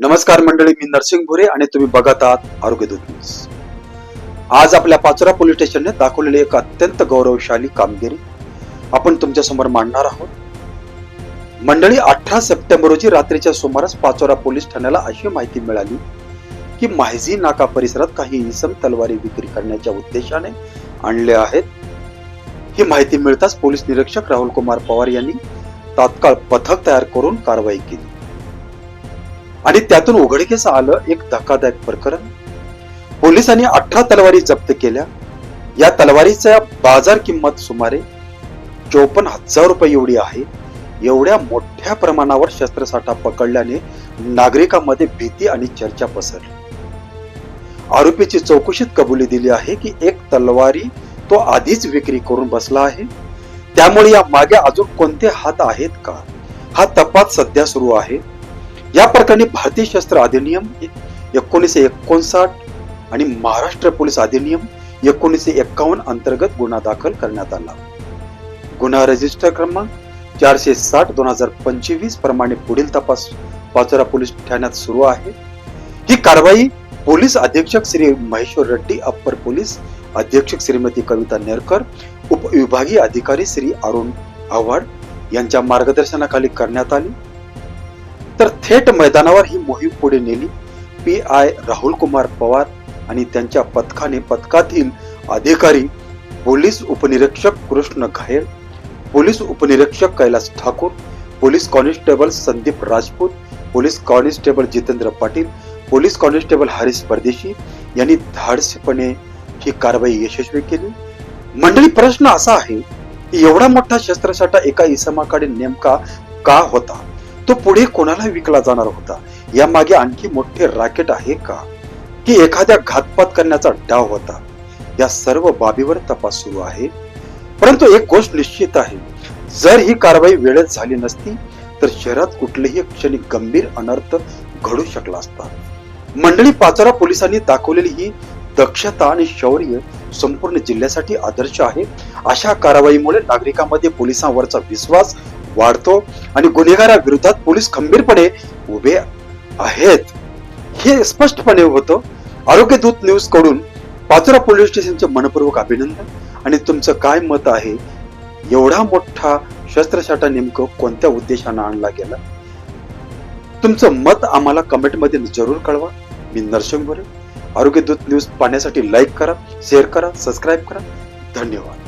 नमस्कार मंडळी मी नरसिंग भुरे आणि तुम्ही बघत आहात आरोग्यदूत न्यूज. आज आपल्या पाचोरा पोलीस स्टेशनने दाखवलेली एक अत्यंत गौरवशाली कामगिरी आपण तुमच्यासमोर मांडणार आहोत. मंडळी अठरा सप्टेंबर रोजी रात्रीच्या सुमारास पाचोरा पोलीस ठाण्याला अशी माहिती मिळाली की माहिजी नाका परिसरात काही इसम तलवारी विक्री करण्याच्या उद्देशाने आणले आहेत. ही माहिती मिळताच पोलीस निरीक्षक राहुल कुमार पवार यांनी तात्काळ पथक तयार करून कारवाई केली. आणि त्यातून उघडकीस आलं एक धक्कादायक प्रकरण. पोलिसांनी अठरा तलवारी जप्त केल्या. या तलवारीचा बाजार किंमत सुमारे चोपन्न हजार रुपये एवढी आहे. एवढ्या मोठ्या प्रमाणावर शस्त्रसाठा पकडल्याने नागरिकांमध्ये भीती आणि चर्चा पसरली. आरोपीची चौकशीत कबुली दिली आहे की एक तलवारी तो आधीच विक्री करून बसला आहे. त्यामुळे या मागे अजून कोणते हात आहेत का? हा तपास सध्या सुरू आहे. या प्रकरणी भारतीय शस्त्र अधिनियम एकोणीसशे एकोणसाठ आणि महाराष्ट्र पोलीस अधिनियम एकोणीसशे एक्कावन्न अंतर्गत गुन्हा दाखल करण्यात आला. गुन्हा रजिस्टर क्रमांक चारशे साठ दोन हजार पंचवीस प्रमाणे पुढील तपास पाचोरा पोलीस ठाण्यात सुरू आहे. ही कारवाई पोलीस अधीक्षक श्री महेश्वर रेड्डी अप्पर पोलीस अधीक्षक श्रीमती कविता नेरकर उपविभागीय अधिकारी श्री अरुण आव्हाड यांच्या मार्गदर्शनाखाली करण्यात आली. तर थेट मैदानावर ही मोहीम पुढे नेली. पी आय राहुल कुमार पवार आणि त्यांच्या पथकाने पथकातील अधिकारी पोलीस उपनिरीक्षक कृष्ण घायल पोलीस उपनिरीक्षक Kailas Thakur police constable Sandeep Rajput police constable Jitendra Patil police constable Harish Pardeshi यांनी धाडसीपणे ही कारवाई यशस्वी केली. मंडळी प्रश्न असा आहे की एवढा मोठा शस्त्रसाठा एका इसमाकडे नेमका का होता? तो पुढे कोणाला विकला जाणार होता? या मागे आणखी मोठे रॅकेट आहे का? की एखाद्या घातपात करण्याचा डाव होता? या सर्व बाबीवर तपास सुरू आहे. परंतु एक गोष्ट निश्चित आहे. जर ही कारवाई वेळेत झाली नसती तर शहरात कुठलेही क्षणी गंभीर अनर्थ घडू शकला असता. मंडळी पाचोरा पोलिसांनी दाखवलेली ही दक्षता आणि शौर्य संपूर्ण जिल्ह्यासाठी आदर्श आहे. अशा कारवाईमुळे नागरिकांमध्ये पोलिसांवरचा विश्वास वाढतो आणि गुन्हेगाराविरोधात पोलीस खंबीरपणे उभे आहेत. हे स्पष्टपणे होतं. आरोग्य दूत न्यूजकडून पाचोरा पोलीस स्टेशनचे मनपूर्वक अभिनंदन. आणि तुमचं काय मत आहे? एवढा मोठा शस्त्रसाठा नेमकं कोणत्या उद्देशानं आणला गेला? तुमचं मत आम्हाला कमेंटमध्ये जरूर कळवा. मी नरसिंग बोरे आरोग्य दूत न्यूज पाहण्यासाठी लाईक करा शेअर करा सबस्क्राईब करा. धन्यवाद.